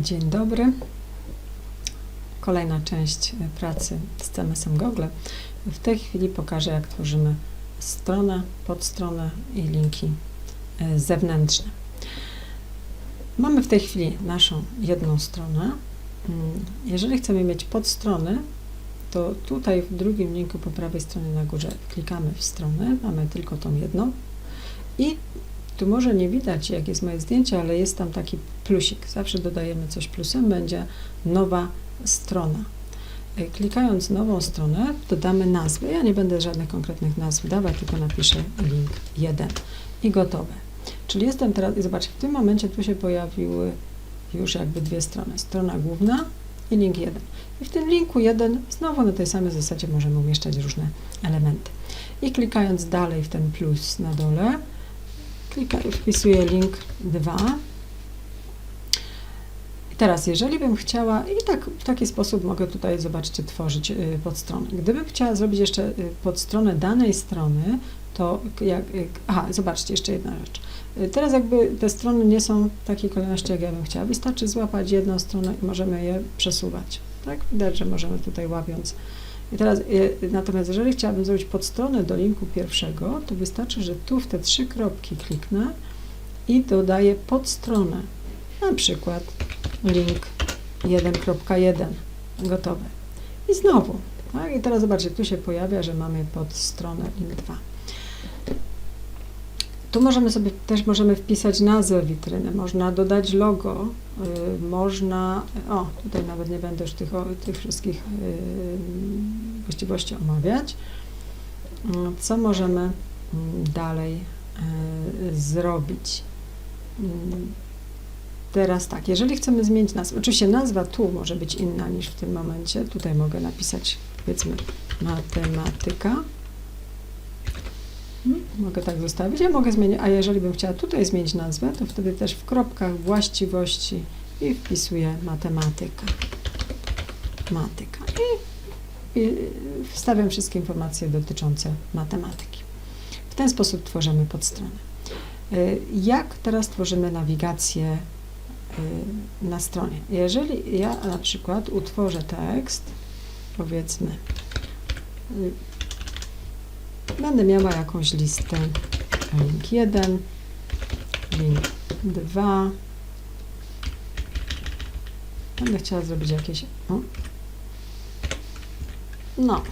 Dzień dobry. Kolejna część e, pracy z CMS-em Google. W tej chwili pokażę, jak tworzymy stronę, podstronę i linki e, zewnętrzne. Mamy w tej chwili naszą jedną stronę. Mm, Jeżeli chcemy mieć podstronę, to tutaj w drugim linku po prawej stronie na górze klikamy w stronę, mamy tylko tą jedną i tu może nie widać, jak jest moje zdjęcie, ale jest tam taki plusik. Zawsze dodajemy coś plusem, będzie nowa strona. E, Klikając nową stronę, dodamy nazwę. Ja nie będę żadnych konkretnych nazw dawać, tylko napiszę link 1 i gotowe. Czyli jestem teraz, i zobaczcie, w tym momencie tu się pojawiły już jakby dwie strony. Strona główna i link 1. I w tym linku 1 znowu na tej samej zasadzie możemy umieszczać różne elementy. I klikając dalej w ten plus na dole, klika, wpisuję link 2. I teraz, jeżeli bym chciała, i tak w taki sposób mogę tutaj, zobaczcie, tworzyć y, podstronę. Gdybym chciała zrobić jeszcze y, podstronę danej strony, to jak, jak, aha, zobaczcie, jeszcze jedna rzecz. Y, Teraz jakby te strony nie są w takiej kolejności, jak ja bym chciała. Wystarczy złapać jedną stronę i możemy je przesuwać. Tak? Widać, że możemy tutaj łapiąc. I teraz, y, natomiast jeżeli chciałabym zrobić podstronę do linku pierwszego, to wystarczy, że tu w te trzy kropki kliknę i dodaję podstronę. Na przykład link 1.1 gotowe. I znowu. Tak? I teraz zobaczcie, tu się pojawia, że mamy podstronę link 2. Tu możemy sobie też możemy wpisać nazwę witryny, można dodać logo, y, można, o tutaj nawet nie będę już tych, tych wszystkich y, właściwości omawiać. Co możemy mm, dalej y, zrobić? Mm, Teraz tak, jeżeli chcemy zmienić nazwę, oczywiście nazwa tu może być inna niż w tym momencie. Tutaj mogę napisać, powiedzmy, matematyka. Hmm, Mogę tak zostawić, ja mogę zmienić, a jeżeli bym chciała tutaj zmienić nazwę, to wtedy też w kropkach właściwości i wpisuję matematyka. Matyka. I, I wstawiam wszystkie informacje dotyczące matematyki. W ten sposób tworzymy podstronę. Y, Jak teraz tworzymy nawigację y, na stronie? Jeżeli ja na przykład utworzę tekst, powiedzmy, będę miała jakąś listę, link 1, link 2, będę chciała zrobić jakieś, o, no,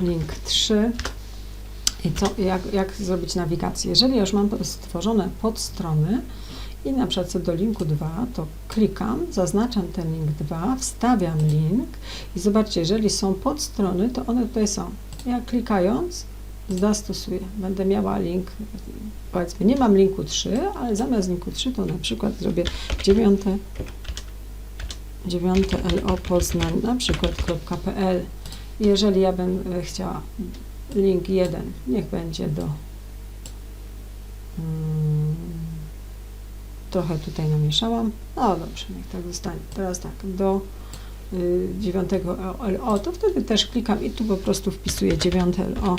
link 3, i co, jak, jak zrobić nawigację? Jeżeli już mam stworzone podstrony i na przykład co do linku 2, to klikam, zaznaczam ten link 2, wstawiam link i zobaczcie, jeżeli są podstrony, to one tutaj są. Ja klikając zastosuję. Będę miała link, powiedzmy, nie mam linku 3, ale zamiast linku 3 to na przykład zrobię 9, 9 LO Poznań, na przykład.pl. Jeżeli ja bym e, chciała link 1, niech będzie do mm, trochę tutaj namieszałam. No dobrze, niech tak zostanie. Teraz tak, do y, 9 LO, to wtedy też klikam i tu po prostu wpisuję 9 LO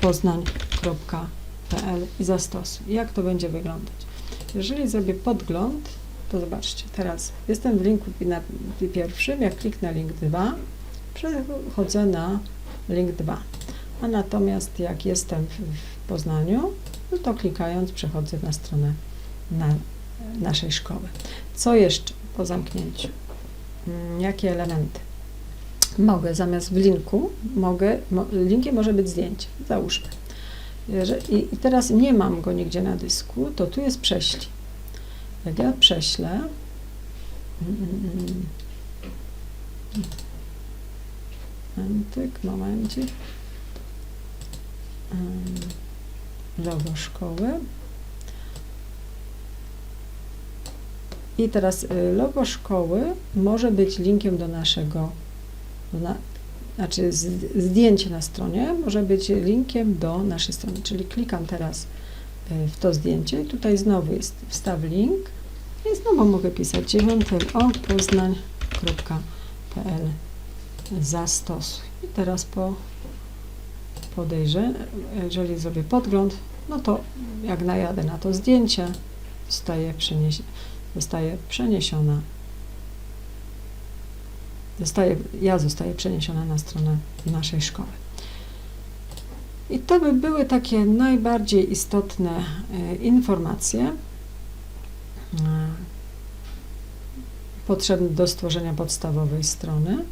poznań.pl i zastosuj. Jak to będzie wyglądać? Jeżeli zrobię podgląd, to zobaczcie, teraz jestem w linku na pierwszym, jak kliknę link 2, przechodzę na link 2. A natomiast jak jestem w, w Poznaniu, no to klikając przechodzę na stronę na naszej szkoły. Co jeszcze po zamknięciu? Mm, Jakie elementy? Mogę zamiast w linku, mogę, mo, linkiem może być zdjęcie, załóżmy. I, teraz nie mam go nigdzie na dysku, to tu jest prześlij. Jak ja prześlę, mm, mm, mm, momentyk, momencik, logo szkoły. I teraz y, logo szkoły może być linkiem do naszego, na, znaczy zdjęcie na stronie może być linkiem do naszej strony. Czyli klikam teraz y, w to zdjęcie i tutaj znowu jest wstaw link i znowu mogę pisać 9 o zastosuj. I teraz po podejrzę, jeżeli zrobię podgląd, no to jak najadę na to zdjęcie, zostaje, przenieś, zostaje przeniesiona zostaje, ja zostaję przeniesiona na stronę naszej szkoły. I to by były takie najbardziej istotne e, informacje e, potrzebne do stworzenia podstawowej strony.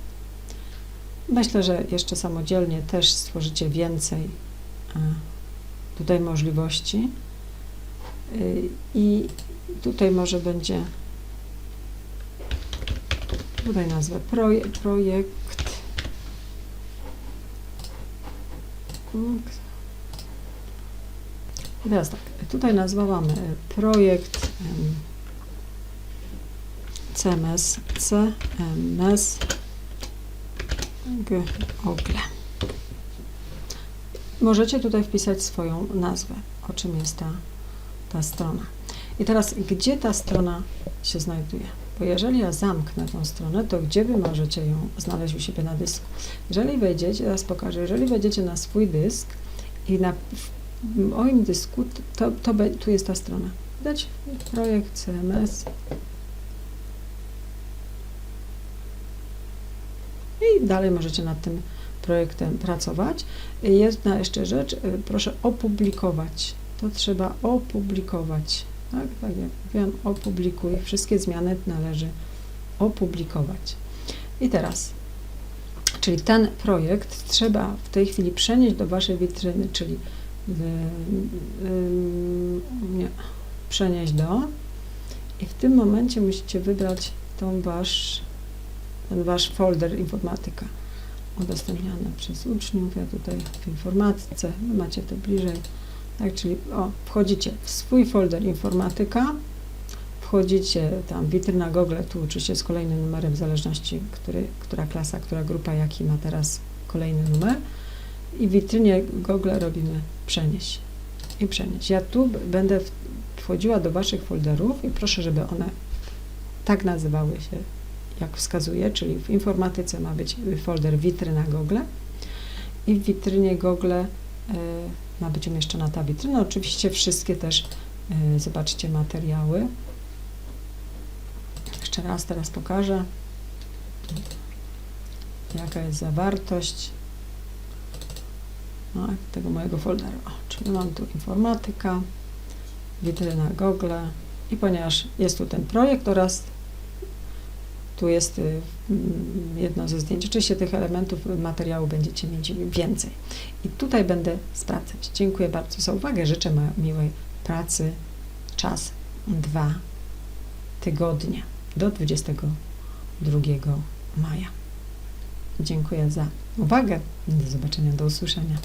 Myślę, że jeszcze samodzielnie też stworzycie więcej e, tutaj możliwości. I tutaj może będzie tutaj nazwę proje, projekt punkt. I teraz tak, tutaj nazwa mamy projekt CMS, CMS Google. Możecie tutaj wpisać swoją nazwę, o czym jest ta, ta strona. I teraz, gdzie ta strona się znajduje? Bo jeżeli ja zamknę tą stronę, to gdzie wy możecie ją znaleźć u siebie na dysku? Jeżeli wejdziecie, teraz pokażę, jeżeli wejdziecie na swój dysk i na moim dysku, to, to be- tu jest ta strona. Widać? Projekt CMS. I dalej możecie nad tym projektem pracować. Jedna jeszcze rzecz, y, proszę opublikować. To trzeba opublikować. Tak, tak jak mówiłam, opublikuj. Wszystkie zmiany należy opublikować. I teraz, czyli ten projekt trzeba w tej chwili przenieść do Waszej witryny, czyli y, y, nie, przenieść do i w tym momencie musicie wybrać tą wasz, ten Wasz folder informatyka udostępniane przez uczniów. Ja tutaj w informatyce, macie to bliżej. Tak, czyli o, wchodzicie w swój folder informatyka, wchodzicie tam witryna Google, tu oczywiście z kolejnym numerem w zależności, który, która klasa, która grupa, jaki ma teraz kolejny numer. I w witrynie Google robimy przenieść i przenieść. Ja tu będę wchodziła do Waszych folderów i proszę, żeby one tak nazywały się, jak wskazuje, czyli w informatyce ma być folder witryna Google i w witrynie Google ma być umieszczona ta witryna. Oczywiście wszystkie też, y, zobaczcie, materiały. Jeszcze raz teraz pokażę, jaka jest zawartość no, tego mojego folderu. Czyli mam tu informatyka, witryna Google i ponieważ jest tu ten projekt oraz tu jest y, jedno ze zdjęć. Oczywiście tych elementów materiału będziecie mieć więcej. I tutaj będę sprawdzać. Dziękuję bardzo za uwagę. Życzę miłej pracy. Czas dwa tygodnie do 22 maja. Dziękuję za uwagę. Do zobaczenia, do usłyszenia.